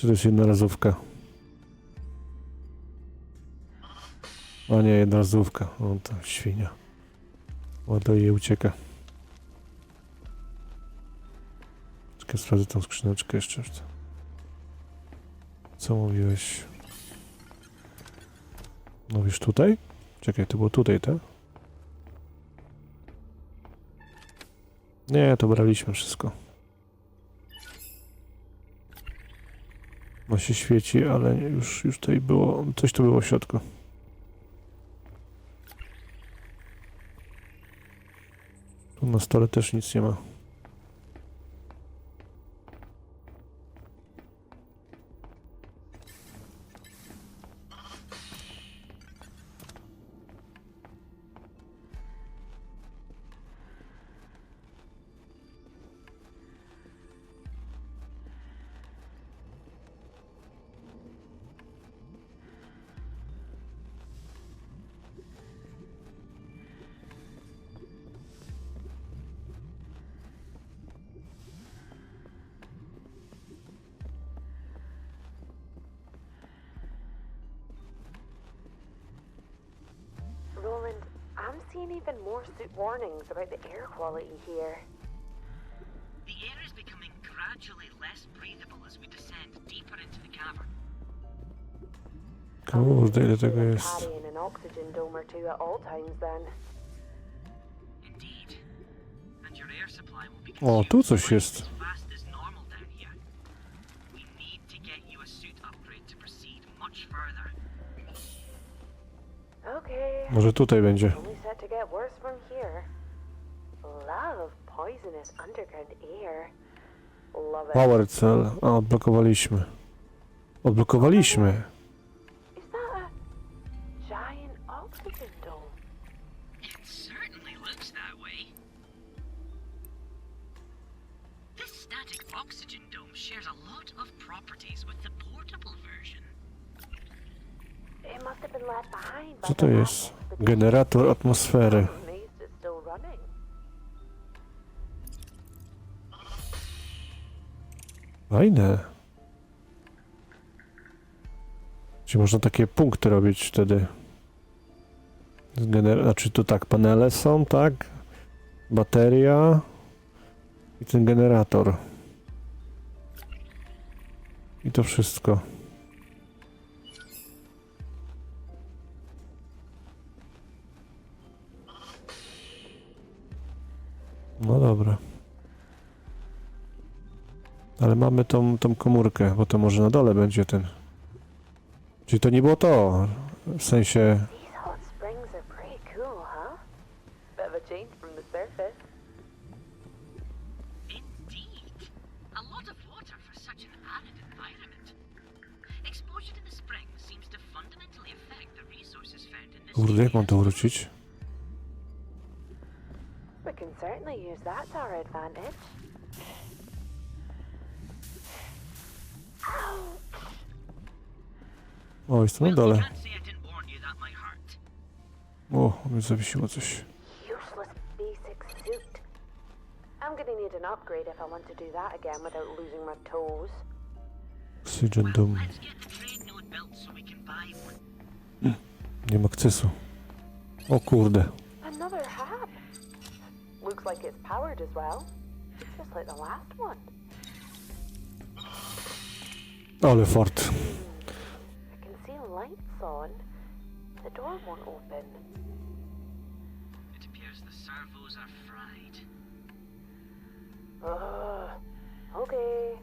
Czy to jest jednorazówka? A nie, jednorazówka. O, to świnia. Ładuje i ucieka. Czekaj, sprawdzę tą skrzyneczkę jeszcze. Co mówiłeś? Mówisz tutaj? Czekaj, to było tutaj, tak? Nie, to braliśmy wszystko. No się świeci, ale już, już tutaj było, coś tu było w środku. Tu na stole też nic nie ma. I'm even more suit warnings about the air quality here. The air is becoming gradually less breathable as we descend deeper into the cavern. Kurde, ile tego Like jest. Carrying an oxygen dome or two at all times then. Indeed. And your air supply will be O, tu coś jest. as fast as normal down here. We need to get you a suit upgrade to proceed much further. Może tutaj będzie. Get worse from here. Love poisonous underground air. Love it. Power cell. A, odblokowaliśmy. Odblokowaliśmy. Is that a giant oxygen dome? It certainly looks that way. This static oxygen dome shares a lot of properties with the portable version. It must have been left behind by Co the to jest? Generator atmosfery. Fajne. Czy można takie punkty robić wtedy? Gener- znaczy tu tak, panele są, tak? Bateria i ten generator. I to wszystko. No dobra. Ale mamy tą, tą komórkę, bo to może na dole będzie ten. Czyli to nie było to. W sensie. Kurde, jak mam to wrócić? We can certainly use that to our advantage. O, jest na Well, dole. O, mi zawiesiło coś. Useless basic suit. I'm gonna need an upgrade if I want to do that again without losing my toes. Oxygen Dome. one. Nie ma akcesu. O kurde. Another. Looks like it's powered as well. Just like the last one. Ale fort. I can see lights on. The door won't open. It appears the servos are fried. Ugh. Okay.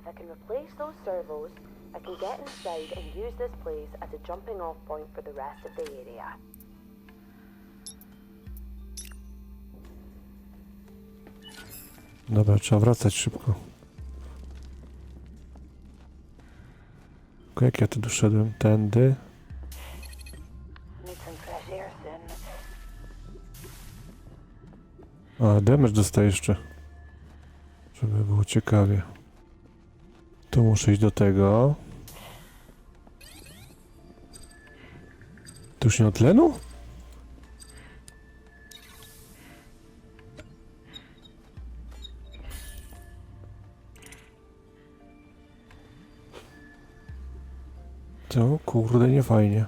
If I can replace those servos, I can get inside and use this place as a jumping off point for the rest of the area. Dobra, trzeba wracać szybko. Tylko jak ja tu doszedłem? Tędy. A, damage dostaję jeszcze. Żeby było ciekawie. Tu muszę iść do tego. Tu już nie tlenu? To kurde, nie fajnie.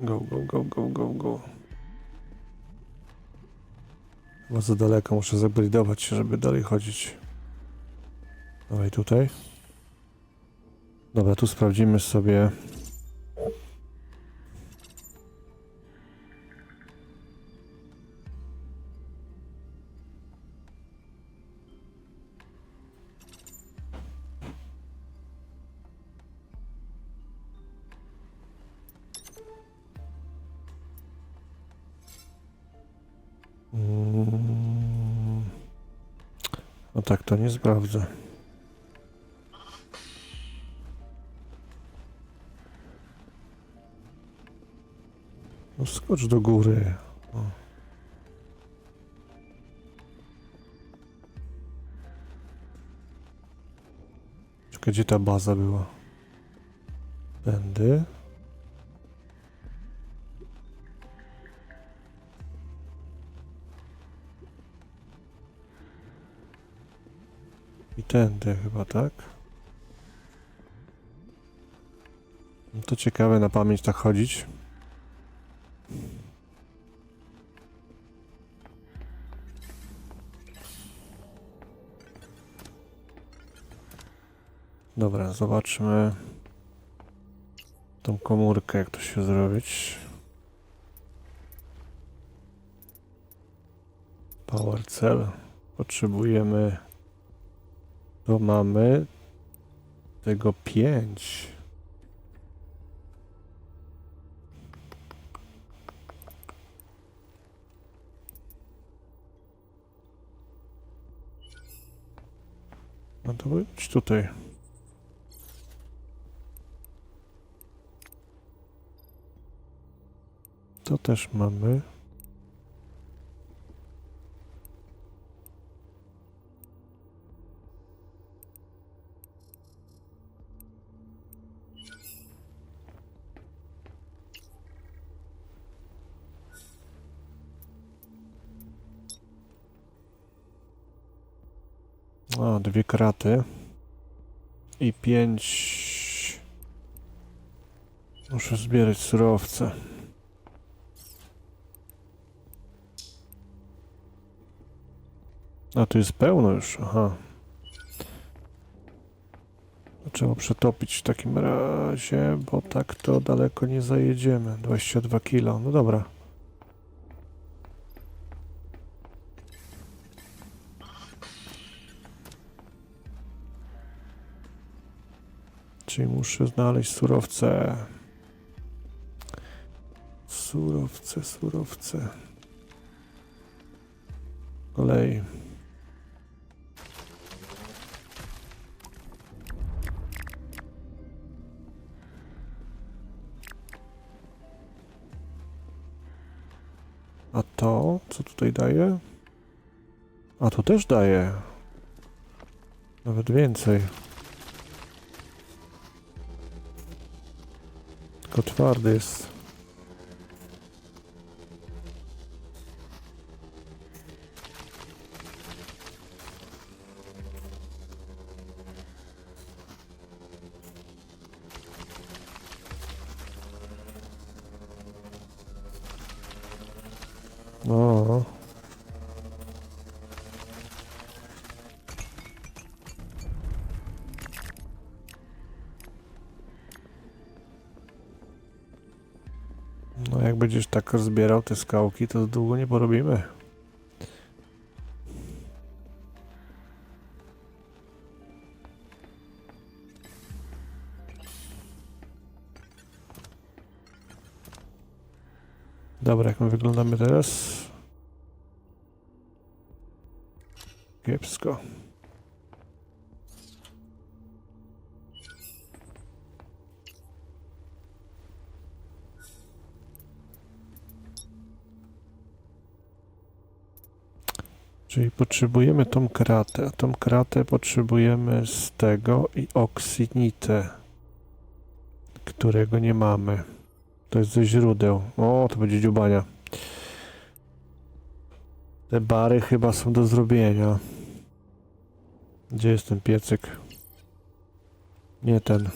Go, go, go, go, go, go. Chyba za daleko, muszę zabridować się, żeby dalej chodzić. Dawaj tutaj. Dobra, tu sprawdzimy sobie. To nie sprawdzę. No skocz do góry. O. Czekaj, gdzie ta baza była? Tędy. I tędy chyba, tak? No to ciekawe na pamięć tak chodzić. Dobra, zobaczmy tą komórkę, jak to się zrobić. Power cell. Potrzebujemy. To mamy tego 5. No to być tutaj. To też mamy. O, dwie kraty. I pięć. Muszę zbierać surowce. A tu jest pełno już, aha. Trzeba przetopić w takim razie, bo tak to daleko nie zajedziemy. 22 kilo, no dobra. Czyli muszę znaleźć surowce. Surowce, surowce. Kolej. A to, co tutaj daje? A to też daje. Nawet więcej. Tylko twardy będziesz tak zbierał te skałki, to długo nie porobimy. Dobra, jak my wyglądamy teraz? Kiepsko. Czyli potrzebujemy tą kratę. a Tą kratę potrzebujemy z tego i oksynitę, którego nie mamy. To jest ze źródeł. O, to będzie dziubania. Te bary chyba są do zrobienia. Gdzie jest ten piecyk? Nie ten.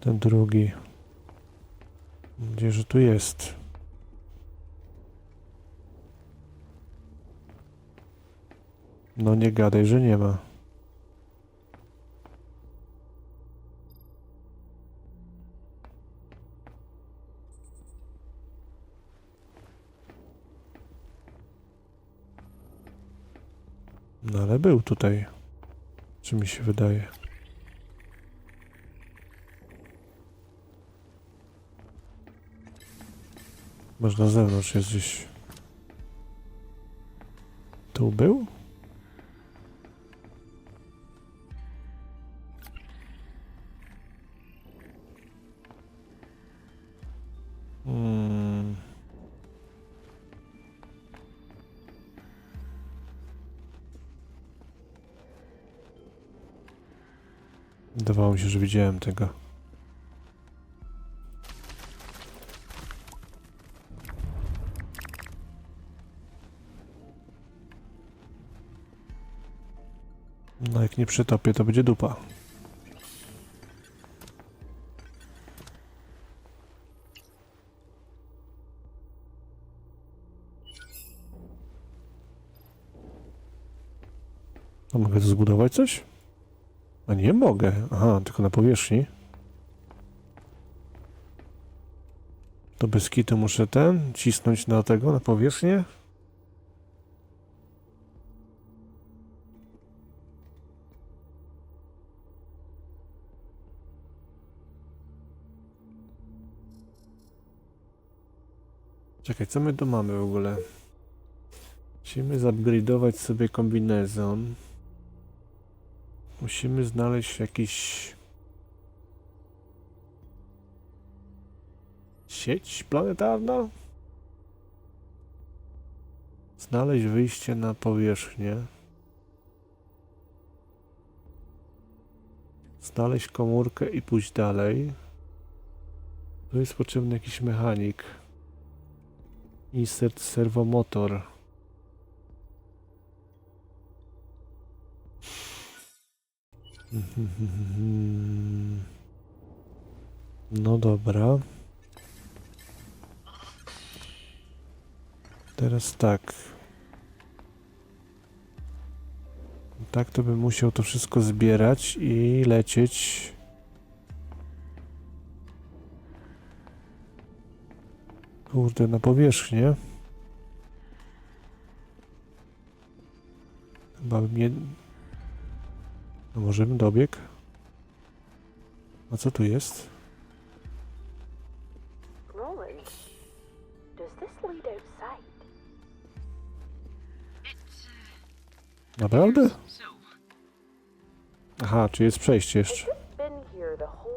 Ten drugi. Gdzieże tu jest? No nie gadaj, że nie ma. No ale był tutaj. Czy mi się wydaje? Może na zewnątrz jest gdzieś. Tu był? Wydawało mi się, że widziałem tego. No jak nie przytopię, to będzie dupa. Mogę tu zbudować coś? A nie mogę. Aha, tylko na powierzchni. To bez muszę ten cisnąć na tego, na powierzchnię. Czekaj, co my tu mamy w ogóle? Musimy zupgrade'ować sobie kombinezon. Musimy znaleźć jakiś... Sieć planetarna? Znaleźć wyjście na powierzchnię. Znaleźć komórkę i pójść dalej. Tu jest potrzebny jakiś mechanik. Insert serwomotor. No dobra. Teraz tak. Tak to bym musiał to wszystko zbierać i lecieć. Kurde, na powierzchnię. Chyba bym nie... A może bym dobiegł? A co tu jest? Naprawdę? uh, so. Aha, czy jest przejście jeszcze? it been here the whole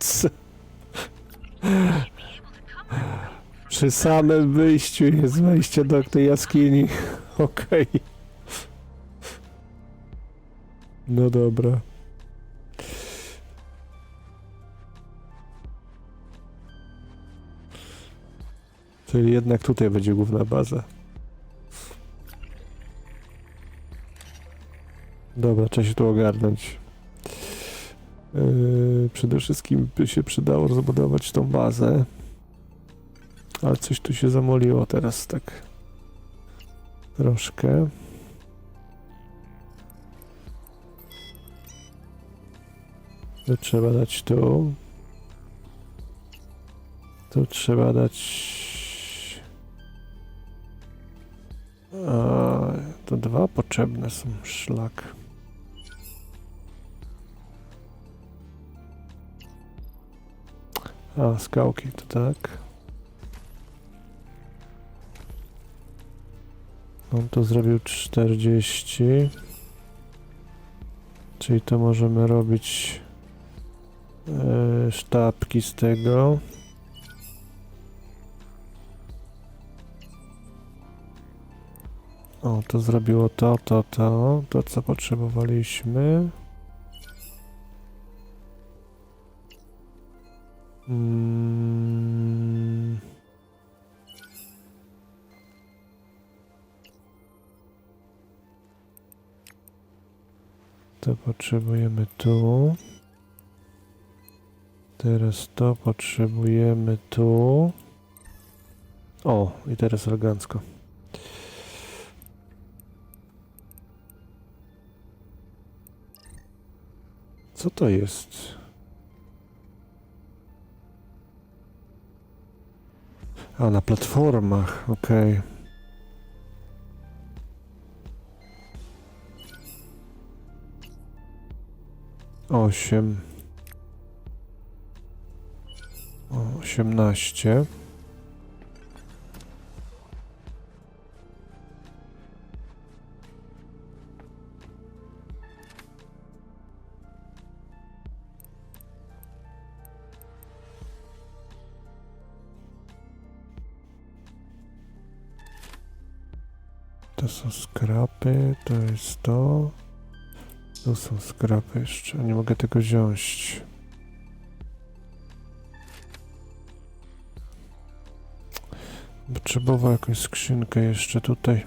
Przy samym wyjściu jest wejście do tej jaskini. Okej. No dobra. Czyli jednak tutaj będzie główna baza. Dobra, trzeba się tu ogarnąć. Yy, przede wszystkim by się przydało rozbudować tą bazę. Ale coś tu się zamoliło teraz tak. Troszkę. To trzeba dać tu. Tu trzeba dać. A, to dwa potrzebne są szlak. A, skałki to tak. On to zrobił 40. Czyli to możemy robić e, sztabki z tego. O, to zrobiło to, to, to, to co potrzebowaliśmy. Mm. To potrzebujemy tu. Teraz to potrzebujemy tu. O, i teraz elegancko. Co to jest? A, na platformach, okej. Okay. 8 18 To są skrapy, to jest to. Tu są skrapy jeszcze. Nie mogę tego wziąć. Potrzebował jakąś skrzynkę jeszcze tutaj.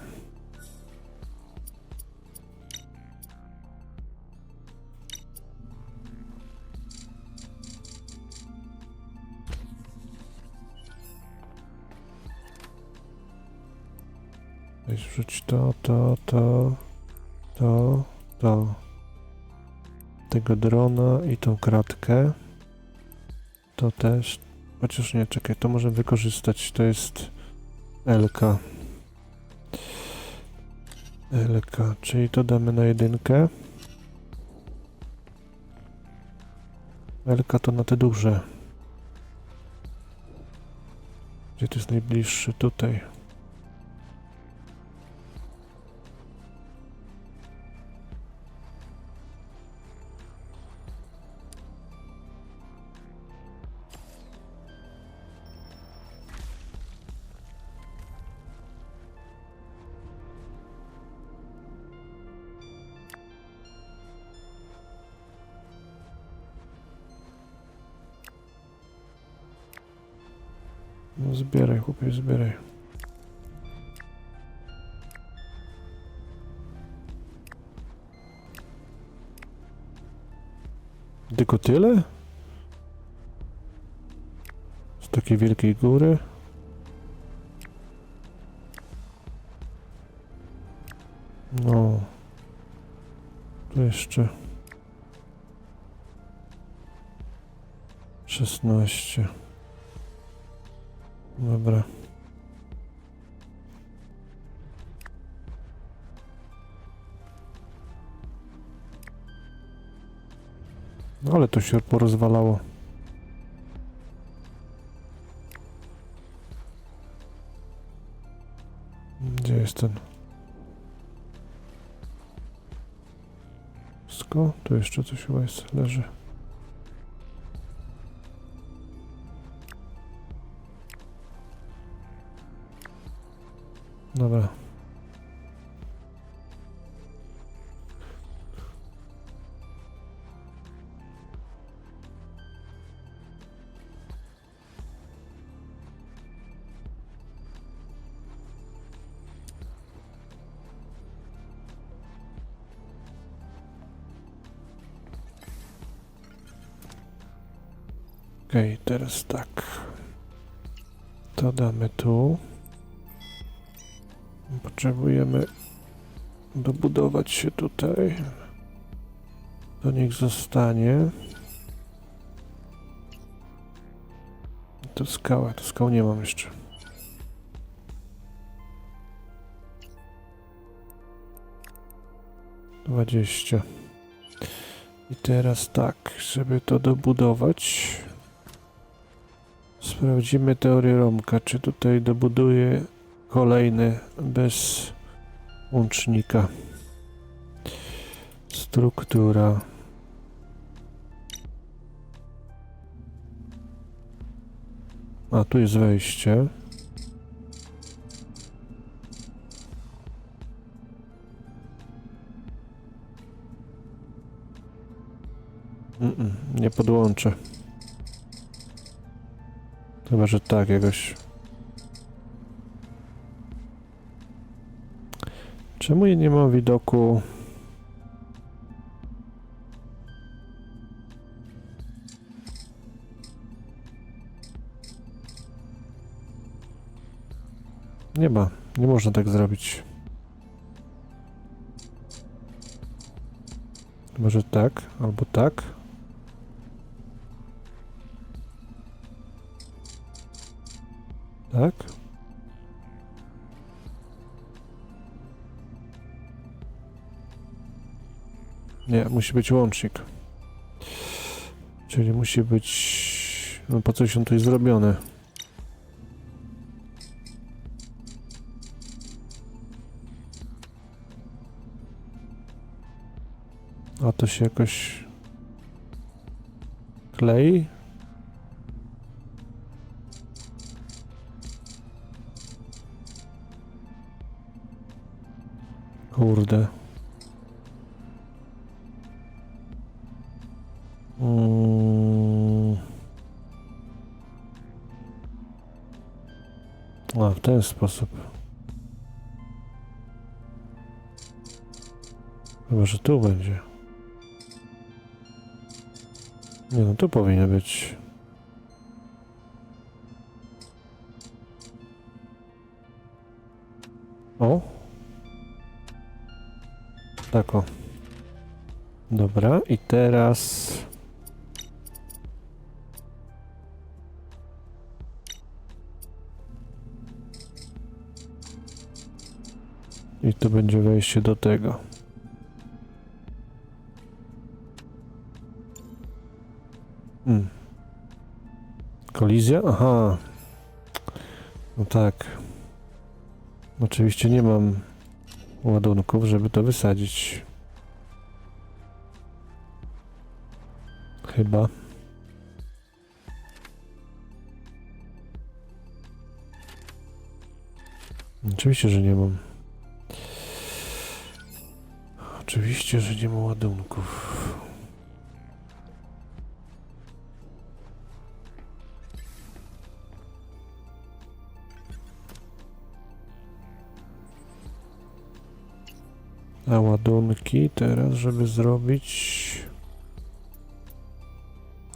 Tego drona i tą kratkę. To też. Chociaż nie, czekaj, to możemy wykorzystać. To jest LK. LK, czyli to damy na jedynkę. LK to na te duże. Gdzie to jest najbliższy? Tutaj. Chłopie, zbieraj. Tylko tyle? Z takiej wielkiej góry? No. Tu jeszcze. Szesnaście. Dobra. No ale to się porozwalało. Gdzie jest ten? Wszystko? Tu jeszcze coś chyba jest, leży. Dobra. Okej, teraz tak. To damy tu. Potrzebujemy dobudować się tutaj. To niech zostanie. To skała, to skał nie mam jeszcze. Dwadzieścia. I teraz tak, żeby to dobudować. Sprawdzimy teorię Romka, czy tutaj dobuduje kolejny bez łącznika. Struktura. A tu jest wejście. Mm -mm, nie podłączę. Chyba, że tak jakoś Czemu ja nie mam widoku? Nie ma, nie można tak zrobić. Może tak, albo tak. Tak? Nie, musi być łącznik. Czyli musi być... No po coś on tu jest zrobiony. A to się jakoś... klei? Kurde. Mm. A, w ten sposób. Chyba, że tu będzie. Nie no, tu powinno być. O! Tak o. Dobra, i teraz... I tu będzie wejście do tego. Hmm. Kolizja? Aha. No tak. Oczywiście nie mam ładunków, żeby to wysadzić. Chyba. Oczywiście, że nie mam. Oczywiście, że nie mam ładunków. A ładunki teraz, żeby zrobić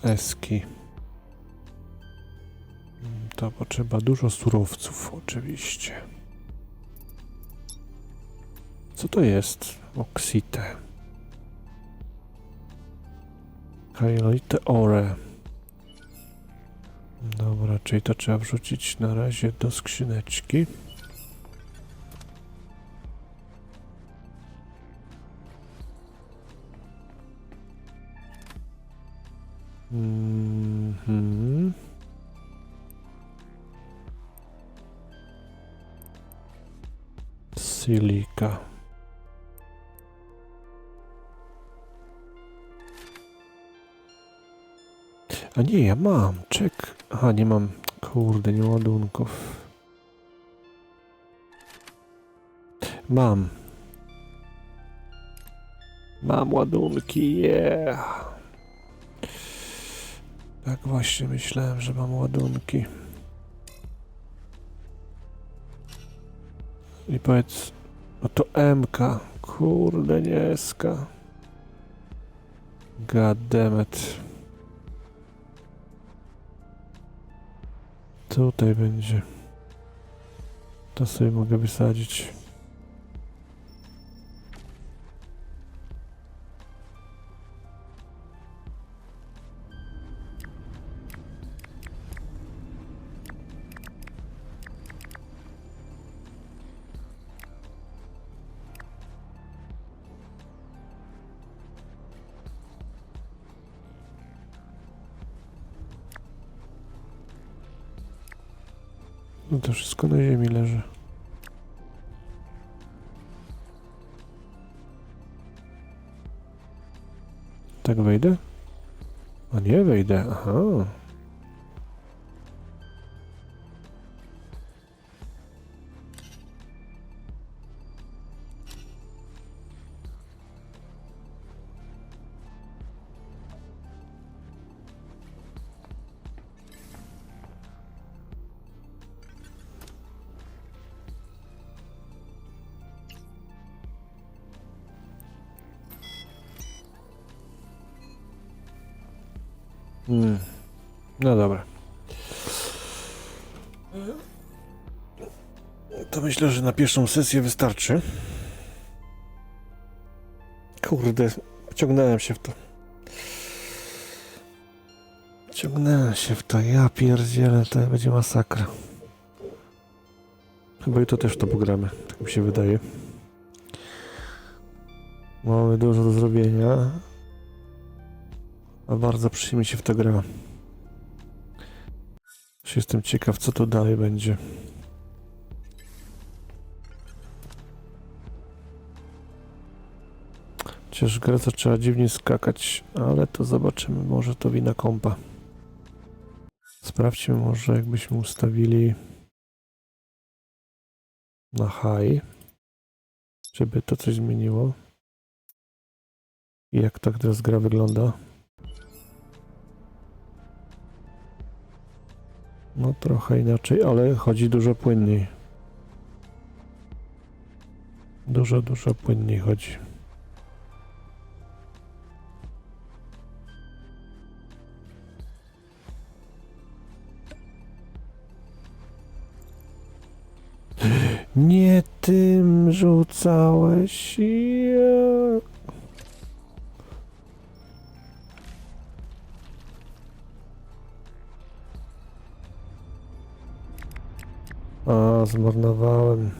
eski. To potrzeba dużo surowców, oczywiście. Co to jest? Oksite. Kailite ore. Dobra, czyli to trzeba wrzucić na razie do skrzyneczki. Mhm. Silika. A nie, ja mam. Czek. Aha, nie mam. Kurde, nie ładunków. Mam. Mam ładunki, yeah. Tak właśnie myślałem, że mam ładunki. I powiedz, no to MK. Kurde, nie SK. God Tutaj będzie. To sobie mogę wysadzić. No to wszystko na ziemi leży. Tak wejdę? A nie wejdę, aha. Hmm. No dobra. To myślę, że na pierwszą sesję wystarczy. Kurde, ciągnąłem się w to. Ciągnąłem się w to. Ja pierdzielę, to będzie masakra. Chyba i to też to pogramy, tak mi się wydaje. Mamy dużo do zrobienia. A bardzo przyjemnie się w to gra. Jestem ciekaw, co tu dalej będzie. Chociaż gra zaczęła dziwnie skakać, ale to zobaczymy. Może to wina kompa. Sprawdźmy może, jakbyśmy ustawili na high, żeby to coś zmieniło. I jak tak teraz gra wygląda? No trochę inaczej, ale chodzi dużo płynniej. Dużo, dużo płynniej chodzi. Nie tym rzucałeś. Ja. A, zmarnowałem.